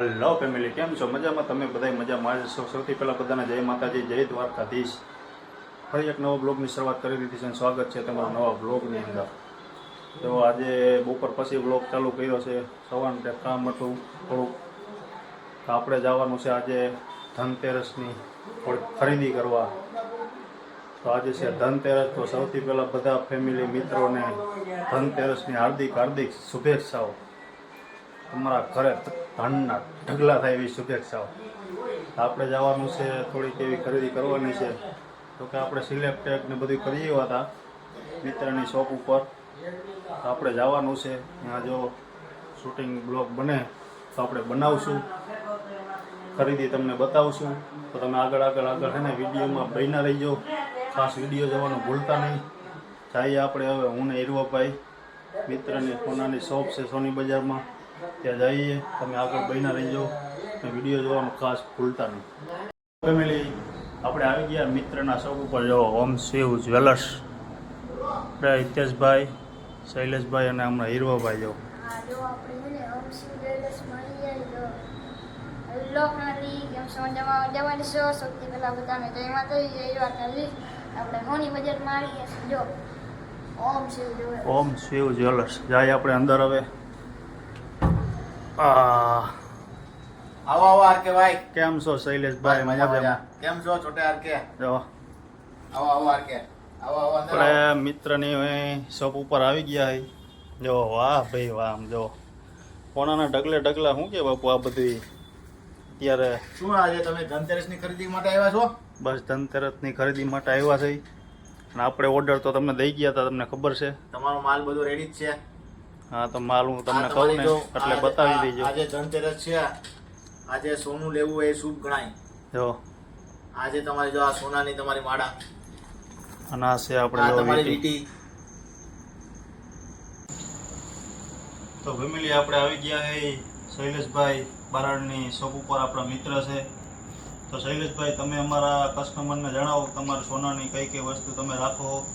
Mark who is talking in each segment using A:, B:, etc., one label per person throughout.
A: Hello family કેમ છો? મજામાં? તમે બધા મજામાં? છો સૌથી પહેલાં બધાને જય માતાજી, જય દ્વારકાધીશ. ફરી એક નવો બ્લોગની શરૂઆત કરી દીધી છે સ્વાગત છે તમારા નવા બ્લોગની અંદર. તો આજે બપોર પછી બ્લોગ ચાલુ કર્યો છે. સવારનું કામ હતું, થોડુંક. તો આપણે જવાનું છે આજે ધનતેરસની ખરીદી કરવા. તો આજે છે ધનતેરસ. તો સૌથી પહેલાં બધા ફેમિલી મિત્રોને ધનતેરસની હાર્દિક હાર્દિક શુભેચ્છાઓ. તમારા ઘરે ધનના ઢગલા થાય એવી શુભેચ્છાઓ. આપણે જવાનું છે, થોડીક એવી ખરીદી કરવાની છે. તો કે આપણે સિલેક્ટેડ ને બધું કરી હતા, મિત્રની શોપ ઉપર. આપણે જવાનું છે. ત્યાં જો શૂટિંગ બ્લોગ બને, તો આપણે બનાવશું. ખરીદી તમને બતાવશું. તો તમે આગળ આગળ આગળ હે ને વિડીયોમાં બહીના રહીજો. ખાસ વીડિયો જવાનું ભૂલતા નહીં. જઈએ આપણે હવે, હું ને હીરવાભાઈ. મિત્રની સોનાની શોપ છે સોની બજારમાં. ત્યાં જઈએ તમે આગળ બહીના જાઓ. અને વીડિયો જોવાનું ખાસ ભૂલતા નહીં. ફેમિલી આપણે આવી ગયા મિત્રના શોપ ઉપર. જો ઓમ શિવ જ્વેલર્સ. આપણે હિતેશભાઈ શૈલેષભાઈ અને હમણાં હીરવાભાઈ જો.
B: હા જો આપણે છે ને અમસી ડેલસમાં આવી જાય તો હેલો ફેમિલી કેમ છો મજામાં જવાની છો. સૌથી પહેલાં બધાને જય માતાજી જય આપણે હોની બજારમાં આવી જો. ઓમ શિવ
A: ઓમ શિવ જ્વેલર્સ. જાય આપણે અંદર હવે.
C: આવો આવો આર કે ભાઈ.
A: કેમ છો શૈલેષભાઈ?
C: મજા. કેમ છો છોટે આર કે
A: જો.
C: આવો આવો આર કે આવો આવો.
A: આપણે મિત્રની શોપ ઉપર આવી ગયા હે. જો વાહ ભાઈ વાહ આમ જો. કોણાના ઢગલે ઢગલા શું કે બાપુ આ બધી? અત્યારે
C: શું આજે તમે ધનતેરસની ખરીદી માટે આવ્યા છો?
A: બસ ધનતેરસની ખરીદી માટે આવ્યા છે. અને આપણે ઓર્ડર તો તમને દઈ ગયા હતા તમને ખબર છે.
C: તમારો માલ બધો રેડી જ છે.
A: હા તો માલ હું તમને કહું ને એટલે બતાવી દેજો.
C: આજે ધનતેરસ છે આજે સોનું લેવું એ શુભ ગણાય.
A: જો.
C: આજે તમારી જો આ સોનાની તમારી માળા.
A: અને આ છે આપણે જો
C: તમારી
A: વીંટી. તો ફેમિલી આપણે આવી ગયા હે શૈલેષભાઈ બરાડની શોપ ઉપર આપણા મિત્ર છે. તો શૈલેષભાઈ તમે અમારા કસ્ટમરને જણાવો તમારે સોનાની કઈ કઈ વસ્તુ તમે રાખો?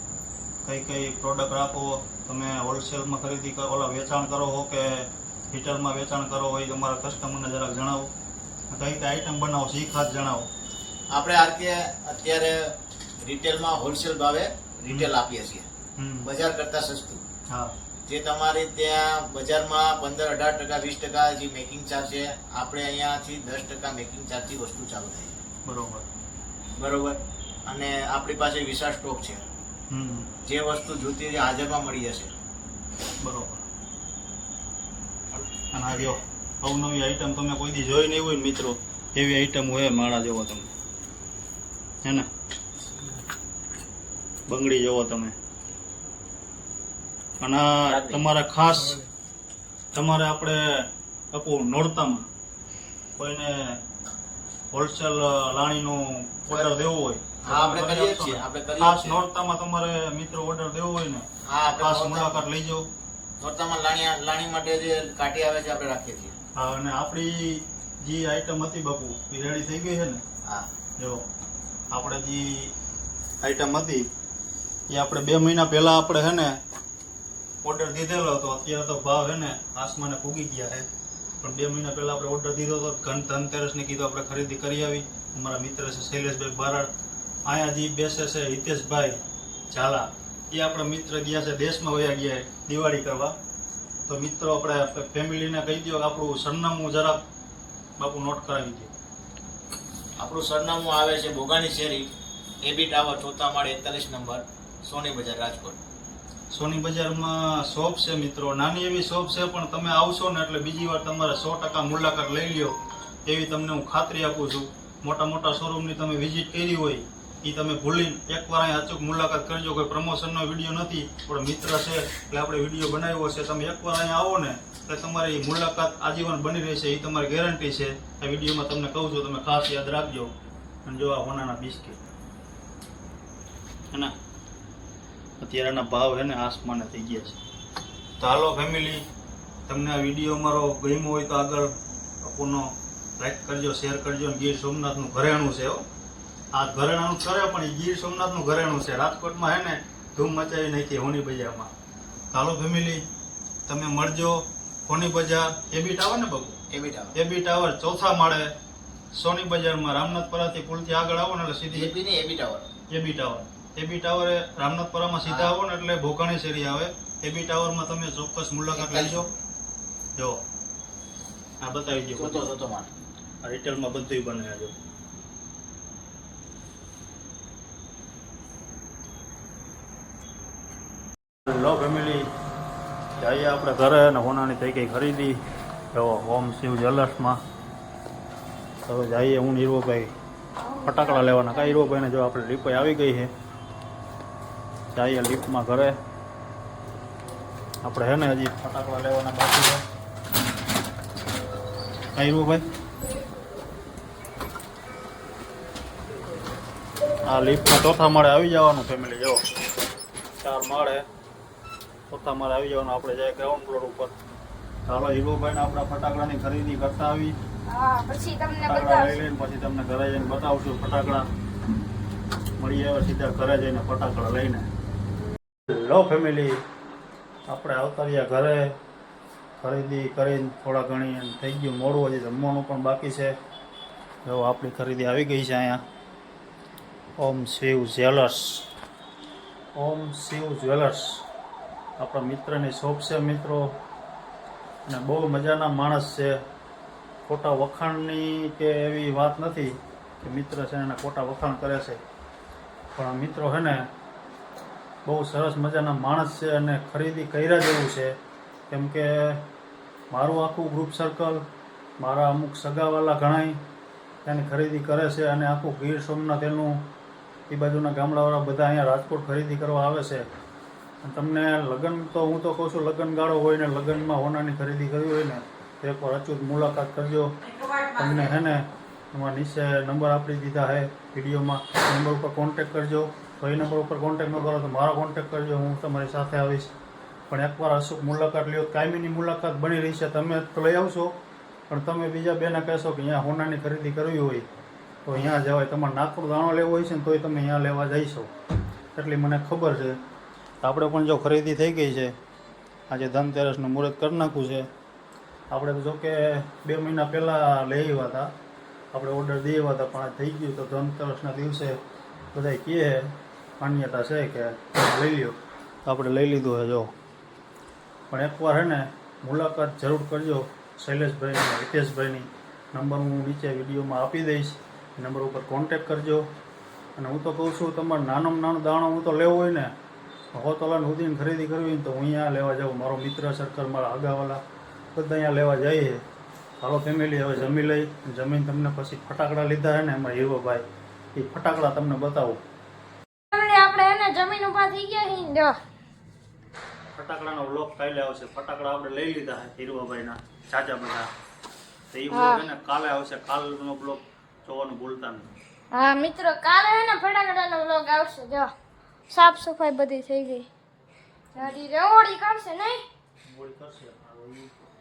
A: કઈ કઈ પ્રોડક્ટ રાખો તમે હોલસેલમાં ખરીદી કરો ઓલા વેચાણ કરો હો કે રિટેલમાં વેચાણ કરો હોય તમારા કસ્ટમરને જરાક જણાવો. કઈ કઈ આઈટમ બનાવો છે એ ખાસ જણાવો.
C: આપણે આર કે અત્યારે રિટેલમાં હોલસેલ ભાવે રિટેલ આપીએ છીએ. બજાર કરતા સસ્તું.
A: હા.
C: જે તમારે ત્યાં બજારમાં પંદર અઢાર ટકા વીસ ટકા જે મેકિંગ ચાર્જ છે આપણે અહીંયાથી દસ ટકા મેકિંગ ચાર્જથી વસ્તુ ચાલુ થાય
A: બરોબર.
C: બરોબર? અને આપણી પાસે વિશાળ સ્ટોક છે. જે વસ્તુ જોતી હતી એ હાજરમાં મળી જશે.
A: બરોબર. અને આ જો અવનવી આઈટમ તમે કોઈ દી જોઈ નહીં હોય ને મિત્રો એવી આઈટમ હોય માળા જોવો તમે. હે ને? બંગડી જોવો તમે. અને તમારે ખાસ તમારે આપણે આપું નોરતામાં કોઈને હોલસેલ લાણીનું ઓર્ડર દેવો હોય
C: હા આપણે કરીએ છીએ આપણે કરીએ
A: ખાસ નોરતામાં તમારે મિત્રો ઓર્ડર દેવો હોય ને
C: હા
A: ખાસ મુલાકાત લઈ જાઓ.
C: નોરતામાં લાણી લાણી માટે જે કાઢી આવે છે આપણે રાખીએ છીએ.
A: હા અને આપણી જે આઈટમ હતી બાપુ એ રેડી થઈ ગઈ છે ને?
C: હા.
A: જો આપણે જે આઈટમ હતી એ આપણે બે મહિના પહેલા આપણે છે ને ઓર્ડર દીધેલો હતો. અત્યારે તો ભાવ છે ને આસમાને પૂગી ગયા છે. પણ બે મહિના પહેલા આપણે ઓર્ડર દીધો હતો. ઘન ધનતેરસને કીધું આપણે ખરીદી કરી આવી. અમારા મિત્ર છે શૈલેષભાઈ બારાડ. અહીંયા જે બેસે છે હિતેશભાઈ ઝાલા. એ આપણા મિત્ર ગયા છે દેશમાં વયા ગયા દિવાળી કરવા. તો મિત્રો આપણે ફેમિલીને કહી દો કે આપણું સરનામું જરાક બાપુ નોટ કરાવી દો
C: આપણું સરનામું આવે છે બોગાની શેરી એબી ટાવર ચોથા માળે એકતાલીસ નંબર સોની બજાર રાજકોટ.
A: સોની બજારમાં શોપ છે મિત્રો. નાની એવી શોપ છે પણ તમે આવશો ને એટલે બીજી વાર તમારે સો ટકા મુલાકાત લઈ લ્યો. એવી તમને હું ખાતરી આપું છું. મોટા મોટા શોરૂમની તમે વિઝિટ કરી હોય એ તમે ભૂલીને એકવાર અહીં અચૂક મુલાકાત કરજો. કોઈ પ્રમોશનનો વીડિયો નથી, પણ મિત્ર છે એટલે આપણે વીડિયો બનાવ્યો છે. તમે એકવાર અહીંયા આવો ને, એટલે તમારી મુલાકાત આજીવન બની રહેશે. એ તમારી ગેરંટી છે. આ વિડીયોમાં તમને કહું છું, તમે ખાસ યાદ રાખજો. અને જો આ હોનાના બિસ્કિટ. હે ને? અત્યારના ભાવ છે ને આસમાને થઈ ગયા છે. તો હાલો ફેમિલી તમને આ વીડિયો અમારો ગમ્યો હોય તો આગળ અપુનો લાઈક કરજો શેર કરજો અને ગીર સોમનાથનું ઘરેણું છે હો. આ ઘરેણાનું કરે પણ એ ગીર સોમનાથનું ઘરેણું છે. રાજકોટમાં હે ને ધૂમ મચાવી નાખી હોની બજારમાં. ચાલો ફેમિલી તમે મળજો હોની બજાર. એબીટ આવે ને બગુ
C: એબી ટાવર
A: એબી ટાવર ચોથા માળે સોની બજારમાં રામનાથપરાથી પુલથી આગળ આવો ને એટલે સીધી
C: એબી નહીં AB tower
A: AB tower AB ટાવરે રામનાથપરામાં સીધા આવો ને એટલે ભોકાણી શેરી આવે. એબી ટાવરમાં તમે ચોક્કસ મુલાકાત લેજો. જો. આ બતાવી દો
C: ચોથો ચોથો માળ.
A: રિટેલમાં બધું બને જો લો ફેમિલી જઈએ આપણે ઘરે અને હોનાની થઈ ખરીદી. જો, ઓમ શિવ જ્વેલર્સમાં હવે જઈએ હું હીરોભાઈ. ફટાકડા લેવાના. કાંઈ હીરોભાઈને જો આપણે લીપ આવી ગઈ છે. જઈએ લીપમાં ઘરે. આપણે હે ને હજી ફટાકડા લેવાના બાકી છે. કાંઈ હીરોભાઈ. આ લિફ્ટમાં ચોથા માળે આવી જવાનું ફેમિલી જો. ચાર માળે. ચોથા મારે આવી જવાનું. આપણે જાય ગ્રાઉન્ડ ફ્લોર ઉપર. ચાલો હીરોભાઈને આપણા ફટાકડાની ખરીદી કરતા આવી.
B: પછી તમને
A: ફટાકડા લઈ લઈને પછી તમને ઘરે જઈને બતાવશું ફટાકડા. મળી આવે સીધા ઘરે જઈને ફટાકડા લઈને. લો ફેમિલી. આપણે આવતા રહ્યા ઘરે. ખરીદી કરીને થોડા ઘણી થઈ ગયું. મોડું હજી જમવાનું પણ બાકી છે. જો આપણી ખરીદી આવી ગઈ છે અહીંયા. ઓમ શિવ જ્વેલર્સ. ઓમ શિવ જ્વેલર્સ. આપણા મિત્રની શોપ છે મિત્રો. અને બહુ મજાના માણસ છે. ખોટા વખાણની કે એવી વાત નથી કે મિત્ર છે એને ખોટા વખાણ કરે છે. પણ મિત્રો છે ને બહુ સરસ મજાના માણસ છે અને ખરીદી કર્યા જેવું છે. કેમ કે મારું આખું ગ્રુપ સર્કલ મારા અમુક સગાવાલા ઘણાય એની ખરીદી કરે છે અને આખું ગીર સોમનાથ એનું એ બાજુના ગામડાવાળા બધા અહીંયા રાજકોટ ખરીદી કરવા આવે છે. તમને લગ્ન તો હું તો કહું છું લગ્ન ગાળો હોય ને લગ્નમાં હોનાની ખરીદી કરવી હોય ને, તો એકવાર અચૂક મુલાકાત કરજો. તમને હે ને એમાં નીચે નંબર આપી દીધા હે વિડીયોમાં, નંબર ઉપર કોન્ટેક કરજો. તો એ નંબર ઉપર કોન્ટેક ન કરો તો મારો કોન્ટેક કરજો, હું તમારી સાથે આવીશ. પણ એકવાર અચૂક મુલાકાત લ્યો. કાયમીની મુલાકાત બની રહી છે, તમે તો લઈ આવશો. પણ તમે બીજા બેને કહેશો કે અહીંયા હોનાની ખરીદી કરવી હોય. તો અહીંયા જવાય. તમારે નાગપુર દાણો લેવો હોય છે ને, તોય તમે અહીંયા લેવા જઈશો. એટલી મને ખબર છે. આપણે પણ જો ખરીદી થઈ ગઈ છે, આજે ધનતેરસનું મુહૂર્ત કરી નાખવું છે. આપણે તો કે બે મહિના પહેલાં લઈ આવ્યા હતા. આપણે ઓર્ડર દઈ આવ્યા હતા, પણ થઈ ગયું તો ધનતેરસના દિવસે બધા કહે, માન્યતા છે કે લઈ લ્યો. તો આપણે લઈ લીધું છે, જો. પણ એકવાર હે ને મુલાકાત જરૂર કરજો શૈલેષભાઈની હિતેશભાઈની. નંબર હું નીચે વિડીયોમાં આપી દઈશ. નંબર ઉપર કોન્ટેક કરજો. અને હું તો કહું છું, તમારે નાનામાં નાનો દાણો હું તો લેવો હોય ને હો તોલાને સુધીની ખરીદી કરવી તો હું અહીંયા લેવા જાઉં મારો મિત્ર સર્કલ મારા આગાવાલા બધા અહીંયા લેવા જઈએ હાલો ફેમિલી હવે જમી લઈ જમીન તમને પછી ફટાકડા લીધા હે ને એમાં હીરોભાઈ એ ફટાકડા તમને બતાવું.
B: આપણે એને જમીન ઊભા થઈ ગયા હી જો.
A: ફટાકડાનો વ્લોગ કાલે આવશે. ફટાકડા આપણે લઈ લીધા છે હીરવાભાઈના ચાચા બધા. તો એ
B: હા.
A: એને કાલે આવશે. કાલનો બ્લોગ જોવાનું ભૂલતા નહીં.
B: હા મિત્રો કાલે હે ને ફટાકડાનો વ્લોગ આવશે. જો. સાફ સફાઈ બધી થઈ ગઈ. હજી નહીં?
A: મોડી કરશે.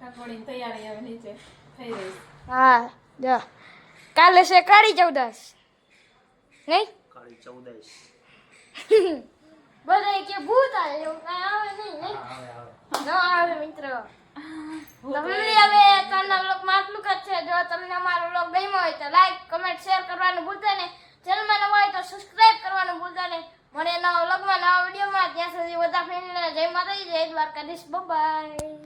A: હવે
D: તૈયારી હવે નીચે થઈ રહી
B: હા જો. કાલે છે કાળી ચૌદસ નહીં?
A: કાળી ચૌદાઈસ
B: બધા કે ભૂત આવે એવું કાંઈ આવે નહીં નહીં?
A: આવે આવે.
B: ન આવે મિત્રો. તમને હવે આજના વ્લોગમાં આટલું જ છે. જો તમને અમારો વ્લોગ ગમ્યો હોય તો લાઈક કમેન્ટ શેર કરવાનું ભૂલતા નહીં. ચેનલમાં નવા હોય તો સબસ્ક્રાઇબ કરવાનું ભૂલતા નહીં. મને નવા વ્લોગમાં નવા વિડીયોમાં. ત્યાં સુધી બધા ફ્રેન્ડને જય માતાજી જય દ્વારકાધીશ. બાય